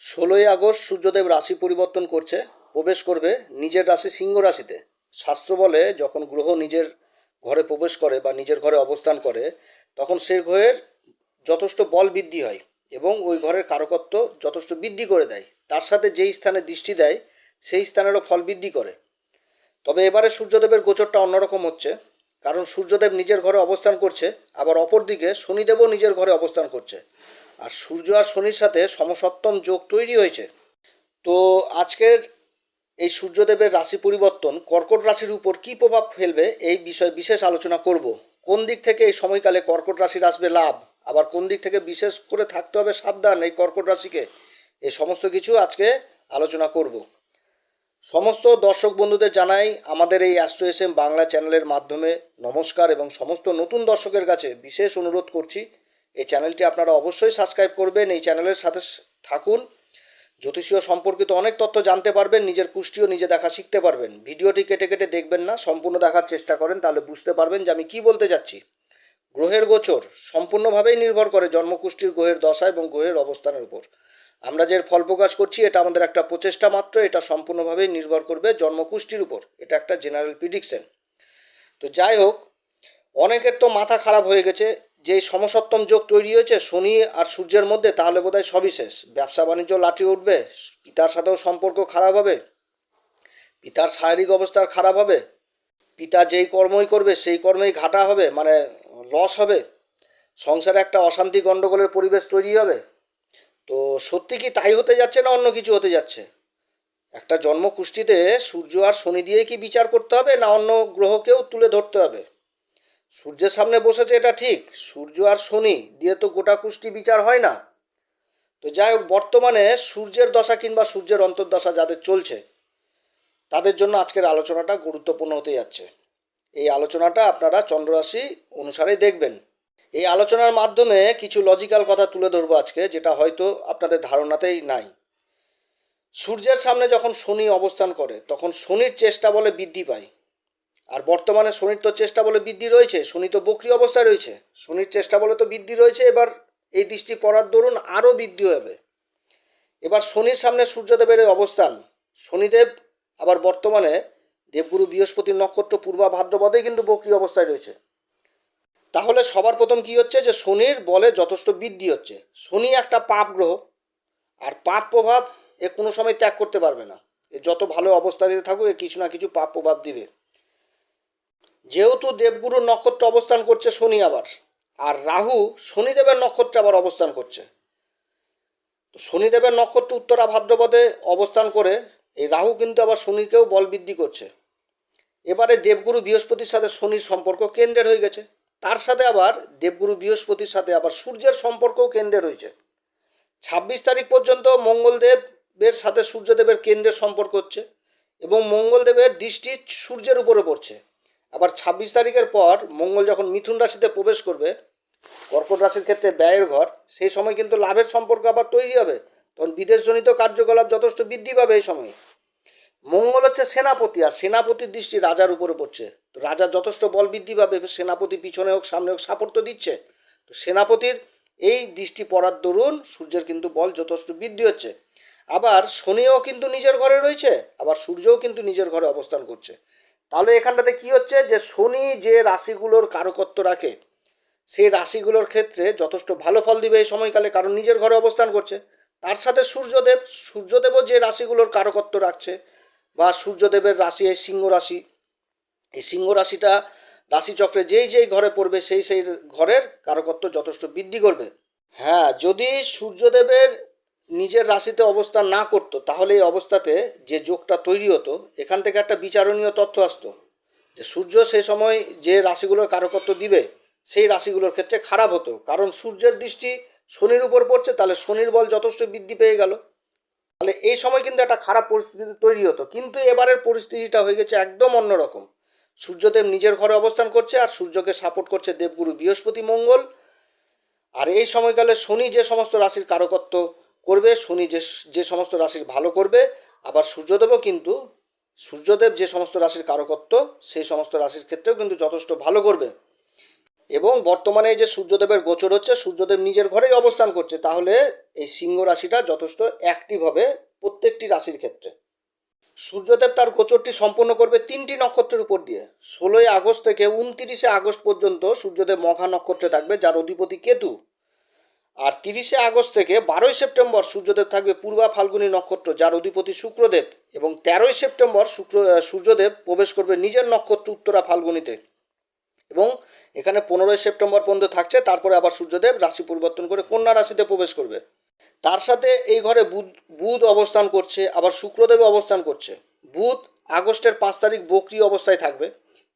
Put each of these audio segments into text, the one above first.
ষোলোই আগস্ট সূর্যদেব রাশি পরিবর্তন করছে, প্রবেশ করবে নিজের রাশি সিংহ রাশিতে। শাস্ত্র বলে, যখন গ্রহ নিজের ঘরে প্রবেশ করে বা নিজের ঘরে অবস্থান করে, তখন সেই ঘরের যথেষ্ট বল বৃদ্ধি হয় এবং ওই ঘরের কারকত্ব যথেষ্ট বৃদ্ধি করে দেয়। তার সাথে যেই স্থানে দৃষ্টি দেয়, সেই স্থানেরও ফল বৃদ্ধি করে। তবে এবারে সূর্যদেবের গোচরটা অন্যরকম হচ্ছে, কারণ সূর্যদেব নিজের ঘরে অবস্থান করছে, আবার অপরদিকে শনিদেবও নিজের ঘরে অবস্থান করছে। আর সূর্য আর শনির সাথে সমসপ্তম যোগ তৈরি হয়েছে। তো আজকের এই সূর্যদেবের রাশি পরিবর্তন কর্কট রাশির উপর কী প্রভাব ফেলবে এই বিষয়ে বিশেষ আলোচনা করব। কোন দিক থেকে এই সময়কালে কর্কট রাশির আসবে লাভ? আবার কোন দিক থেকে বিশেষ করে থাকতে হবে সাবধান এই কর্কট রাশিকে? এই সমস্ত কিছু আজকে আলোচনা করব। সমস্ত দর্শক বন্ধুদের জানাই আমাদের এই অ্যাস্ট্রো এস এম বাংলা চ্যানেলের মাধ্যমে নমস্কার এবং সমস্ত নতুন দর্শকের কাছে বিশেষ অনুরোধ করছি এই চ্যানেলটি আপনারা অবশ্যই সাবস্ক্রাইব করবেন, এই চ্যানেলের সাথে থাকুন। জ্যোতিষীয় সম্পর্কিত অনেক তথ্য জানতে পারবেন, নিজের কুষ্টিও নিজে দেখা শিখতে পারবেন। ভিডিওটি কেটে কেটে দেখবেন না, সম্পূর্ণ দেখার চেষ্টা করেন, তাহলে বুঝতে পারবেন যে আমি কি বলতে যাচ্ছি। গ্রহের গোচর সম্পূর্ণভাবেই নির্ভর করে জন্মকুষ্ঠির গ্রহের দশা এবং গ্রহের অবস্থানের উপর। আমরা যে ফল প্রকাশ করছি, এটা আমাদের একটা প্রচেষ্টা মাত্র, এটা সম্পূর্ণভাবেই নির্ভর করবে জন্মকুষ্ঠির উপর। এটা একটা জেনারেল প্রিডিকশন তো যাই হোক, অনেকের তো মাথা খারাপ হয়ে গেছে যে এই সমসপ্তম যোগ তৈরি হয়েছে, শনি আর সূর্যের মধ্যে, তাহলে বোধহয় সবই শেষ। ব্যবসা বাণিজ্য লাঠি উঠবে, পিতার সাথেও সম্পর্ক খারাপ হবে, পিতার শারীরিক অবস্থা খারাপ হবে, পিতা যেই কর্মই করবে, সেই কর্মেই ঘাটা হবে মানে লস হবে, সংসারে একটা অশান্তি গণ্ডগোলের পরিবেশ তৈরি হবে। তো সত্যি কি তাই হতে যাচ্ছে না অন্য কিছু হতে যাচ্ছে? একটা জন্মকুষ্ঠিতে সূর্য আর শনি দিয়ে কি বিচার করতে হবে, না অন্য গ্রহকেও তুলে ধরতে হবে? সূর্যের সামনে বসেছে এটা ঠিক, সূর্য আর শনি, দিয়ে তো গোটা কুষ্টি বিচার হয় না। তো যাই হোক, বর্তমানে সূর্যের দশা কিংবা সূর্যের অন্তর্দশা যাদের চলছে, তাদের জন্য আজকের আলোচনাটা গুরুত্বপূর্ণ হতে যাচ্ছে। এই আলোচনাটা আপনারা চন্দ্ররাশি অনুসারেই দেখবেন। এই আলোচনার মাধ্যমে কিছু লজিক্যাল কথা তুলে ধরবো আজকে, যেটা হয়তো আপনাদের ধারণাতেই নাই। সূর্যের সামনে যখন শনি অবস্থান করে, তখন শনির চেষ্টা বলে বৃদ্ধি পায়। আর বর্তমানে শনির তো চেষ্টা বলে বৃদ্ধি রয়েছে, শনি তো বক্রি অবস্থায় রয়েছে। শনির চেষ্টা বলে তো বৃদ্ধি রয়েছে, এবার এই দৃষ্টি পড়ার দরুন আরও বৃদ্ধি হবে। এবার শনির সামনে সূর্যদেবের অবস্থান, শনিদেব আবার বর্তমানে দেবগুরু বৃহস্পতির নক্ষত্র পূর্বা ভাদ্রপদেই কিন্তু বক্রি অবস্থায় রয়েছে। তাহলে সবার প্রথম কি হচ্ছে যে শনির বলে যথেষ্ট বৃদ্ধি হচ্ছে। শনি একটা পাপ গ্রহ, আর পাপ প্রভাব এ কোনো সময় ত্যাগ করতে পারবে না। এ যত ভালো অবস্থা দিতে থাকুক, এ কিছু না কিছু পাপ প্রভাব দিবে। যেহেতু দেবগুরুর নক্ষত্র অবস্থান করছে শনি আবার, আর রাহু শনিদেবের নক্ষত্রে আবার অবস্থান করছে। তো শনিদেবের নক্ষত্র উত্তরা ভাদ্রপদে অবস্থান করে, এই রাহু কিন্তু আবার শনিকেও বল বৃদ্ধি করছে। এবারে দেবগুরু বৃহস্পতির সাথে শনির সম্পর্ক কেন্দ্রের হয়ে গেছে। তার সাথে আবার দেবগুরু বৃহস্পতির সাথে আবার সূর্যের সম্পর্কও কেন্দ্রের হয়েছে। ছাব্বিশ তারিখ পর্যন্ত মঙ্গলদেবের সাথে সূর্যদেবের কেন্দ্রের সম্পর্ক হচ্ছে এবং মঙ্গলদেবের দৃষ্টি সূর্যের উপরে পড়ছে। আবার ছাব্বিশ তারিখের পর মঙ্গল যখন মিথুন রাশিতে প্রবেশ করবে, কর্কট রাশির ক্ষেত্রে ব্যয়ের ঘর, সেই সময় কিন্তু লাভের সম্পর্ক আবার তৈরি হবে। তখন বিদেশজনিত কার্যকলাপ যথেষ্ট বৃদ্ধি পাবে এই সময়। মঙ্গল হচ্ছে সেনাপতি, আর সেনাপতির দৃষ্টি রাজার উপরে পড়ছে। তো রাজার যথেষ্ট বল বৃদ্ধি পাবে, সেনাপতি পিছনে হোক, সামনে হোক, সাপোর্ট তো দিচ্ছে। তো সেনাপতির এই দৃষ্টি পড়ার দরুন সূর্যের কিন্তু বল যথেষ্ট বৃদ্ধি হচ্ছে। আবার শনিও কিন্তু নিজের ঘরে রয়েছে, আবার সূর্যও কিন্তু নিজের ঘরে অবস্থান করছে। তাহলে এখানটাতে কি হচ্ছে যে শনি যে রাশিগুলোর কারকত্ব রাখে, সেই রাশিগুলোর ক্ষেত্রে যথেষ্ট ভালো ফল দিবে এই সময়কালে, কারণ নিজের ঘরে অবস্থান করছে। তার সাথে সূর্যদেব, সূর্যদেবও যে রাশিগুলোর কারকত্ব রাখছে, বা সূর্যদেবের রাশি, এই সিংহ রাশি, এই সিংহ রাশিটা রাশিচক্রে যেই যেই ঘরে পড়বে, সেই সেই ঘরের কারকত্ব যথেষ্ট বৃদ্ধি করবে। হ্যাঁ যদি সূর্যদেবের নিজের রাশিতে অবস্থান না করতো, তাহলে এই অবস্থাতে যে যোগটা তৈরি হতো, এখান থেকে একটা বিচারণীয় তথ্য আসতো যে সূর্য সেই সময় যে রাশিগুলোর কারকত্ব দিবে, সেই রাশিগুলোর ক্ষেত্রে খারাপ হতো। কারণ সূর্যের দৃষ্টি শনির উপর পড়ছে, তাহলে শনির বল যথেষ্ট বৃদ্ধি পেয়ে গেল। তাহলে এই সময় কিন্তু একটা খারাপ পরিস্থিতি তৈরি হতো। কিন্তু এবারের পরিস্থিতিটা হয়ে গেছে একদম অন্যরকম সূর্যদেব নিজের ঘরে অবস্থান করছে আর সূর্যকে সাপোর্ট করছে দেবগুরু বৃহস্পতি মঙ্গল। আর এই সময়কালে শনি যে সমস্ত রাশির কারকত্ব করবে, শনি যে যে সমস্ত রাশির ভালো করবে, আবার সূর্যদেবও কিন্তু সূর্যদেব যে সমস্ত রাশির কারকত্ব, সেই সমস্ত রাশির ক্ষেত্রেও কিন্তু যথেষ্ট ভালো করবে। এবং বর্তমানে যে সূর্যদেবের গোচর হচ্ছে সূর্যদেব নিজের ঘরেই অবস্থান করছে, তাহলে এই সিংহ রাশিটা যথেষ্ট অ্যাক্টিভ হবে প্রত্যেকটি রাশির ক্ষেত্রে। সূর্যদেব তার গোচরটি সম্পন্ন করবে তিনটি নক্ষত্রের উপর দিয়ে। ষোলোই আগস্ট থেকে উনতিরিশে আগস্ট পর্যন্ত সূর্যদেব মঘা নক্ষত্রে থাকবে, যার অধিপতি কেতু। আর তিরিশে আগস্ট থেকে বারোই সেপ্টেম্বর সূর্যদেব থাকবে পূর্বা ফাল্গুনী নক্ষত্র, যার অধিপতি শুক্রদেব। এবং তেরোই সেপ্টেম্বর শুক্র সূর্যদেব প্রবেশ করবে নিজের নক্ষত্র উত্তরা ফাল্গুনিতে। এবং এখানে পনেরোই সেপ্টেম্বর পর্যন্ত থাকছে, তারপরে আবার সূর্যদেব রাশি পরিবর্তন করে কন্যা রাশিতে প্রবেশ করবে। তার সাথে এই ঘরে বুধ বুধ অবস্থান করছে, আবার শুক্রদেব অবস্থান করছে। বুধ আগস্টের পাঁচ তারিখ বকরি অবস্থায় থাকবে।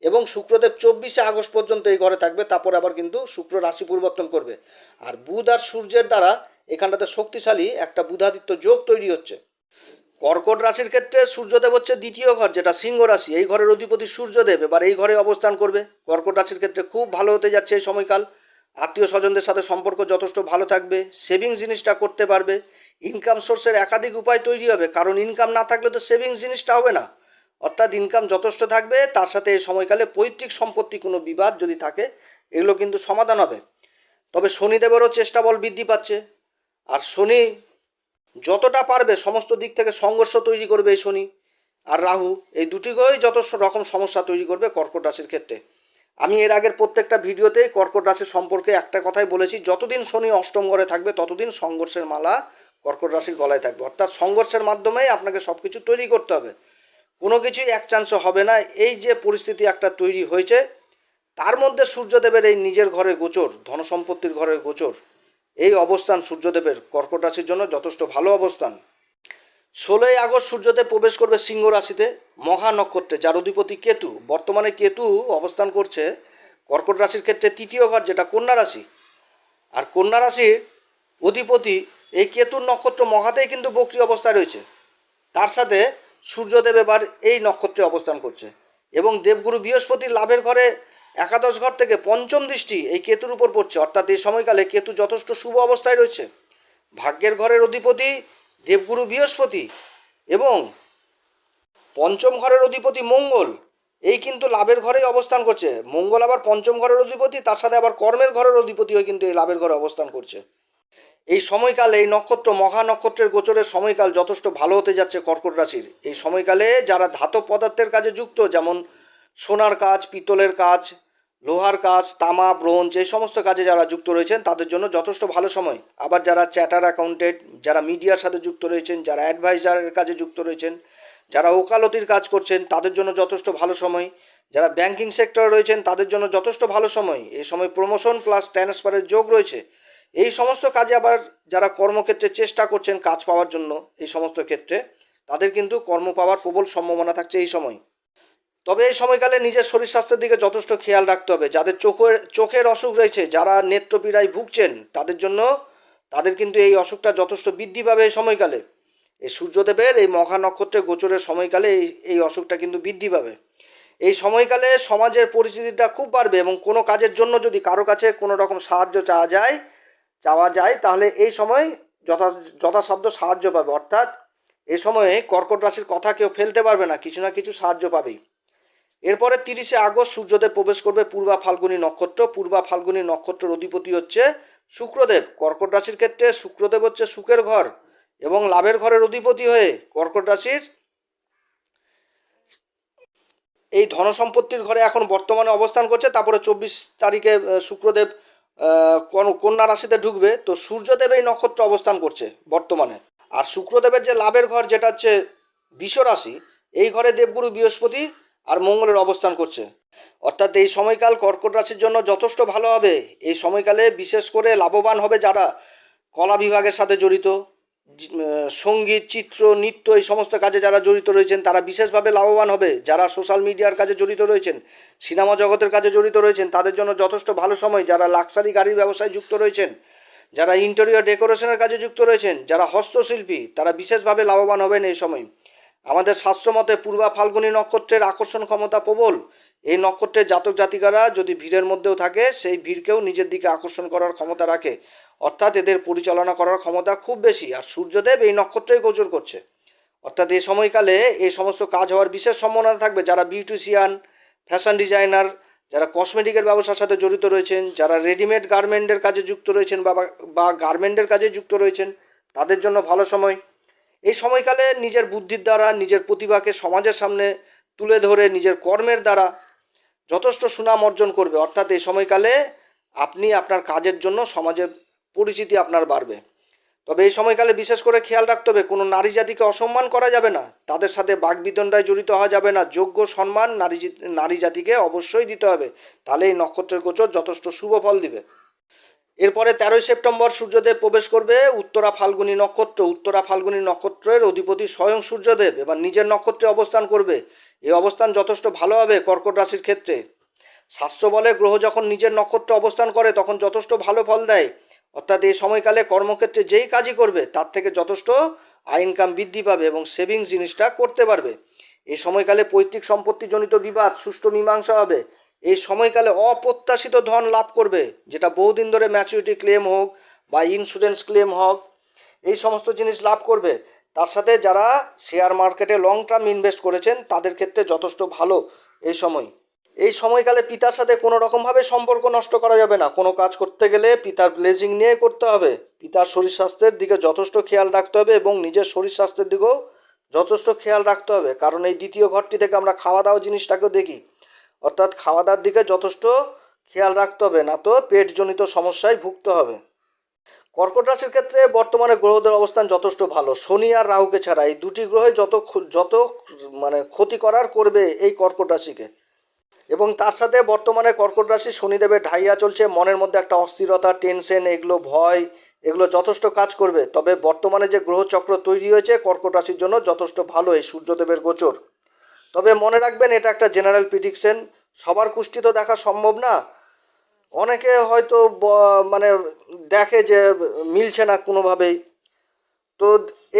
এবং শুক্রদেব চব্বিশে আগস্ট পর্যন্ত এই ঘরে থাকবে, তারপর আবার কিন্তু শুক্র রাশি পরিবর্তন করবে। আর বুধ আর সূর্যের দ্বারা এখানটাতে শক্তিশালী একটা বুধাদিত্য যোগ তৈরি হচ্ছে। কর্কট রাশির ক্ষেত্রে সূর্যদেব হচ্ছে দ্বিতীয় ঘর, যেটা সিংহ রাশি। এই ঘরের অধিপতি সূর্যদেব, এবার এই ঘরে অবস্থান করবে। কর্কট রাশির ক্ষেত্রে খুব ভালো হতে যাচ্ছে এই সময়কাল। আত্মীয় স্বজনদের সাথে সম্পর্ক যথেষ্ট ভালো থাকবে সেভিংস জিনিসটা করতে পারবে। ইনকাম সোর্সের একাধিক উপায় তৈরি হবে, কারণ ইনকাম না থাকলে তো সেভিংস জিনিসটা হবে না। অর্থাৎ ইনকাম যথেষ্ট থাকবে, তার সাথে এই সময়কালে পৈতৃক সম্পত্তি কোনো বিবাদ যদি থাকে, এগুলো কিন্তু সমাধান হবে। তবে শনিদেবেরও চেষ্টা বল বৃদ্ধি পাচ্ছে। আর শনি যতটা পারবে, সমস্ত দিক থেকে সংঘর্ষ তৈরি করবে এই শনি আর রাহু, এই দুটি গ্রহই যত রকম সমস্যা তৈরি করবে কর্কট রাশির ক্ষেত্রে। আমি এর আগের প্রত্যেকটা ভিডিওতেই কর্কট রাশির সম্পর্কে একটা কথাই বলেছি, যতদিন শনি অষ্টম ঘরে থাকবে, ততদিন সংঘর্ষের মালা কর্কট রাশির গলায় থাকবে। অর্থাৎ সংঘর্ষের মাধ্যমেই আপনাকে সব কিছু তৈরি করতে হবে। কোনো কিছুই এক চান্সে হবে না। এই যে পরিস্থিতি একটা তৈরি হয়েছে, তার মধ্যে সূর্যদেবের এই নিজের ঘরে গোচর, ধনসম্পত্তির ঘরের গোচর, এই অবস্থান সূর্যদেবের কর্কট রাশির জন্য যথেষ্ট ভালো অবস্থান। ষোলোই আগস্ট সূর্যদেব প্রবেশ করবে সিংহ রাশিতে, মহা নক্ষত্রে, যার অধিপতি কেতু। বর্তমানে কেতু অবস্থান করছে কর্কট রাশির ক্ষেত্রে তৃতীয় ঘর, যেটা কন্যা রাশি। আর কন্যা রাশির অধিপতি এই কেতুর নক্ষত্র মহাতেই কিন্তু বক্রি অবস্থায় রয়েছে। তার সাথে সূর্যদেব এবার এই নক্ষত্রে অবস্থান করছে। এবং দেবগুরু বৃহস্পতির লাভের ঘরে একাদশ ঘর থেকে পঞ্চম দৃষ্টি এই কেতুর উপর পড়ছে। অর্থাৎ এই সময়কালে কেতু যথেষ্ট শুভ অবস্থায় রয়েছে। ভাগ্যের ঘরের অধিপতি দেবগুরু বৃহস্পতি এবং পঞ্চম ঘরের অধিপতি মঙ্গল, এই কিন্তু লাভের ঘরেই অবস্থান করছে। মঙ্গল আবার পঞ্চম ঘরের অধিপতি, তার সাথে আবার কর্মের ঘরের অধিপতি হয়ে কিন্তু এই লাভের ঘরে অবস্থান করছে। এই সময়কালে, এই নক্ষত্র, মহা নক্ষত্রের গোচরের সময়কাল যথেষ্ট ভালো হতে যাচ্ছে কর্কট রাশির। এই সময়কালে যারা ধাতব পদার্থের কাজে যুক্ত, যেমন সোনার কাজ, পিতলের কাজ, লোহার কাজ, তামা, ব্রোঞ্জ, এই সমস্ত কাজে যারা যুক্ত রয়েছেন, তাদের জন্য যথেষ্ট ভালো সময়। আবার যারা চ্যাটার অ্যাকাউন্টেন্ট, যারা মিডিয়ার সাথে যুক্ত রয়েছেন, যারা অ্যাডভাইজারের কাজে যুক্ত রয়েছেন, যারা ওকালতির কাজ করছেন, তাদের জন্য যথেষ্ট ভালো সময়। যারা ব্যাংকিং সেক্টরে রয়েছেন, তাদের জন্য যথেষ্ট ভালো সময়। এই সময় প্রমোশন প্লাস ট্রান্সফারের যোগ রয়েছে। এই সমস্ত কাজে আবার যারা কর্মক্ষেত্রে চেষ্টা করছেন কাজ পাওয়ার জন্য, এই সমস্ত ক্ষেত্রে, তাদের কিন্তু কর্ম পাওয়ার প্রবল সম্ভাবনা থাকছে এই সময়। তবে এই সময়কালে নিজের শরীর স্বাস্থ্যের দিকে যথেষ্ট খেয়াল রাখতে হবে। যাদের চোখের চোখের অসুখ রয়েছে, যারা নেত্রপীড়ায় ভুগছেন, তাদের জন্য, তাদের কিন্তু এই অসুখটা যথেষ্ট বৃদ্ধি পাবে এই সময়কালে। এই সূর্যদেবের এই মঘা নক্ষত্রের গোচরের সময়কালে এই এই অসুখটা কিন্তু বৃদ্ধি পাবে। এই সময়কালে সমাজের পরিস্থিতিটা খুব বাড়বে এবং কোনো কাজের জন্য যদি কারও কাছে কোনো রকম সাহায্য চাওয়া যায় চাওয়া যায়, তাহলে এই সময় যথা, যথাসাধ্য সাহায্য পাবে। অর্থাৎ এ সময়ে কর্কট রাশির কথা কেউ ফেলতে পারবে না, কিছু না কিছু সাহায্য পাবেই। এরপরে তিরিশে আগস্ট সূর্যদেব প্রবেশ করবে পূর্বা ফাল্গুনী নক্ষত্র। পূর্বা ফাল্গুনী নক্ষত্রের অধিপতি হচ্ছে শুক্রদেব। কর্কট রাশির ক্ষেত্রে শুক্রদেব হচ্ছে সুখের ঘর এবং লাভের ঘরের অধিপতি হয়ে কর্কট রাশির এই ধনসম্পত্তির ঘরে এখন বর্তমানে অবস্থান করছে। তারপরে চব্বিশ তারিখে শুক্রদেব কন্যা রাশিতে ঢুকবে, তো সূর্যদেব এই নক্ষত্র অবস্থান করছে বর্তমানে। আর শুক্রদেবের যে লাভের ঘর, যেটা হচ্ছে বিষ রাশি, এই ঘরে দেবগুরু বৃহস্পতি আর মঙ্গলের অবস্থান করছে। অর্থাৎ এই সময়কাল কর্কট রাশির জন্য যথেষ্ট ভালো হবে। এই সময়কালে বিশেষ করে লাভবান হবে যারা কলা বিভাগের সাথে জড়িত সংগীত, চিত্র, নৃত্য এই সমস্ত কাজে যারা জড়িত রয়েছেন, তারা বিশেষভাবে লাভবান হবে। যারা সোশ্যাল মিডিয়ার কাজে জড়িত রয়েছেন সিনেমা জগতের কাজে জড়িত রয়েছেন, তাদের জন্য যথেষ্ট ভালো সময়। যারা লাক্সারি গাড়ির ব্যবসায় যুক্ত রয়েছেন, যারা ইন্টেরিয়র ডেকোরেশনের কাজে যুক্ত রয়েছেন, যারা হস্তশিল্পী, তারা বিশেষভাবে লাভবান হবেন এই সময়। আমাদের শাস্ত্রমতে পূর্বা ফাল্গুনী নক্ষত্রের আকর্ষণ ক্ষমতা প্রবল। এই নক্ষত্রের জাতক জাতিকারা যদি ভিড়ের মধ্যেও থাকে, সেই ভিড়কেও নিজের দিকে আকর্ষণ করার ক্ষমতা রাখে। অর্থাৎ এদের পরিচালনা করার ক্ষমতা খুব বেশি, আর সূর্যদেব এই নক্ষত্রেই গোচর করছে। অর্থাৎ এই সময়কালে এই সমস্ত কাজ হওয়ার বিশেষ সম্ভাবনা থাকবে। যারা বিউটিশিয়ান ফ্যাশন ডিজাইনার যারা কসমেটিকের ব্যবসার সাথে জড়িত রয়েছেন, যারা রেডিমেড গার্মেন্টের কাজে যুক্ত রয়েছেন বা বা গার্মেন্টের কাজে যুক্ত রয়েছেন, তাদের জন্য ভালো সময়। এই সময়কালে নিজের বুদ্ধির দ্বারা, নিজের প্রতিভাকে সমাজের সামনে তুলে ধরে, নিজের কর্মের দ্বারা যথেষ্ট সুনাম অর্জন করবে। অর্থাৎ এই সময়কালে আপনি আপনার কাজের জন্য সমাজে পরিচিতি আপনার বাড়বে। তবে এই সময়কালে বিশেষ করে খেয়াল রাখতে হবে, কোনো নারী জাতিকে অসম্মান করা যাবে না। তাদের সাথে বাগবিতণ্ডায় জড়িত হওয়া যাবে না। যোগ্য সম্মান নারী নারী জাতিকে অবশ্যই দিতে হবে। তাহলে এই নক্ষত্রের গোচর যথেষ্ট শুভ ফল দিবে। এরপরে তেরোই সেপ্টেম্বর সূর্যদেব প্রবেশ করবে উত্তরা ফাল্গুনী নক্ষত্র। উত্তরা ফাল্গুনী নক্ষত্রের অধিপতি স্বয়ং সূর্যদেব এবার নিজের নক্ষত্রে অবস্থান করবে। এই অবস্থান যথেষ্ট ভালো হবে কর্কট রাশির ক্ষেত্রে। শাস্ত্র বলে, গ্রহ যখন নিজের নক্ষত্রে অবস্থান করে তখন যথেষ্ট ভালো ফল দেয়। অর্থাৎ এই সময়কালে কর্মক্ষেত্রে যেই কাজই করবে, তার থেকে যথেষ্ট আয় ইনকাম বৃদ্ধি পাবে এবং সেভিংস জিনিসটা করতে পারবে। এই সময়কালে পৈতৃক সম্পত্তিজনিত বিবাদ, সুষ্ঠু মীমাংসা হবে। এই সময়কালে অপ্রত্যাশিত ধন লাভ করবে, যেটা বহুদিন ধরে ম্যাচুরিটি ক্লেম হোক বা ইন্স্যুরেন্স ক্লেম হোক, এই সমস্ত জিনিস লাভ করবে। তার সাথে যারা শেয়ার মার্কেটে লং টার্ম ইনভেস্ট করেছেন, তাদের ক্ষেত্রে যথেষ্ট ভালো এই সময়। এই সময়কালে পিতার সাথে কোনো রকমভাবে সম্পর্ক নষ্ট করা যাবে না। কোনো কাজ করতে গেলে পিতার ব্লেজিং নিয়ে করতে হবে। পিতার শরীর স্বাস্থ্যের দিকে যথেষ্ট খেয়াল রাখতে হবে এবং নিজের শরীর স্বাস্থ্যের দিকেও যথেষ্ট খেয়াল রাখতে হবে। কারণ এই দ্বিতীয় ঘরটি থেকে আমরা খাওয়া দাওয়া জিনিসটাকেও দেখি। অর্থাৎ খাওয়া দাওয়ার দিকে যথেষ্ট খেয়াল রাখতে হবে, না তো পেটজনিত সমস্যায় ভুগতে হবে। কর্কট রাশির ক্ষেত্রে বর্তমানে গ্রহদের অবস্থান যথেষ্ট ভালো। শনি আর রাহুকে ছাড়া এই দুটি গ্রহে যত যত মানে ক্ষতি করার করবে এই কর্কট রাশিকে। এবং তার সাথে বর্তমানে কর্কট রাশি শনিদেবের ঢাইয়া চলছে, মনের মধ্যে একটা অস্থিরতা, টেনশন, এগুলো ভয়, এগুলো যথেষ্ট কাজ করবে। তবে বর্তমানে যে গ্রহচক্র তৈরি হয়েছে, কর্কট রাশির জন্য যথেষ্ট ভালো এই সূর্যদেবের গোচর। তবে মনে রাখবেন, এটা একটা জেনারেল প্রিডিকশন সবার কুষ্টি তো দেখা সম্ভব না। অনেকে হয়তো মানে দেখে যে মিলছে না কোনোভাবেই। তো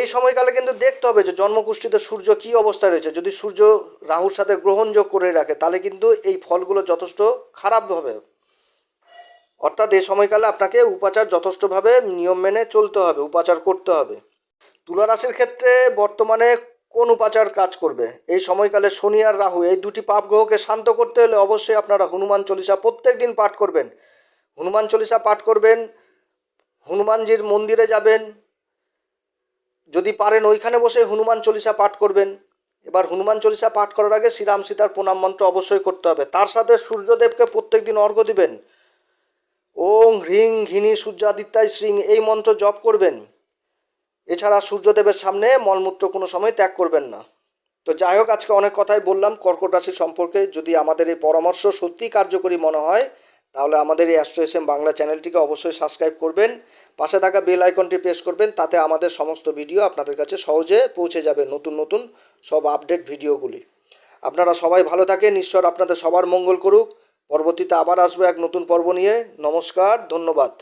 এই সময়কালে কিন্তু দেখতে হবে যে জন্মকুষ্ঠিতে সূর্য কী অবস্থায় রয়েছে। যদি সূর্য রাহুর সাথে গ্রহণযোগ করে রাখে, তাহলে কিন্তু এই ফলগুলো যথেষ্ট খারাপ হবে। অর্থাৎ এই সময়কালে আপনাকে উপাচার যথেষ্টভাবে নিয়ম মেনে চলতে হবে, উপাচার করতে হবে। তুলা রাশির ক্ষেত্রে বর্তমানে কোন উপাচার কাজ করবে? এই সময়কালে শনি আর রাহু, এই দুটি পাপ গ্রহকে শান্ত করতে হলে অবশ্যই আপনারা হনুমান চল্লিশা প্রত্যেক দিন পাঠ করবেন। হনুমান চল্লিশা পাঠ করবেন, হনুমানজির মন্দিরে যাবেন, যদি পারেন ওইখানে বসে হনুমান চল্লিশা পাঠ করবেন। এবার হনুমান চল্লিশা পাঠ করার আগে শ্রীরাম সীতার প্রণাম মন্ত্র অবশ্যই করতে হবে। তার সাথে সূর্যদেবকে প্রত্যেক দিন অর্ঘ্য দিবেন। ওং হ্রিং ঘিনি সূর্যাদিত্যায় শ্রিং এই মন্ত্র জপ করবেন। এছাড়া সূর্যদেবের সামনে মলমূত্র কোনো সময় ত্যাগ করবেন না। তো যাই হোক, আজকে অনেক কথাই বললাম। কর্কট রাশি সম্পর্কে যদি আমাদের এই পরামর্শ সত্যি কার্যকরী মনে হয়, তাহলে আমাদের এই অ্যাস্ট্রো এস বাংলা চ্যানেলটিকে অবশ্যই সাবস্ক্রাইব করবেন। পাশে থাকা বেল আইকনটি প্রেস করবেন, তাতে আমাদের সমস্ত ভিডিও আপনাদের কাছে সহজে পৌঁছে যাবে নতুন নতুন সব আপডেট ভিডিওগুলি। আপনারা সবাই ভালো থাকেন। ঈশ্বর আপনাদের সবার মঙ্গল করুক। পরবর্তীতে আবার আসব এক নতুন পর্ব নিয়ে। নমস্কার, ধন্যবাদ।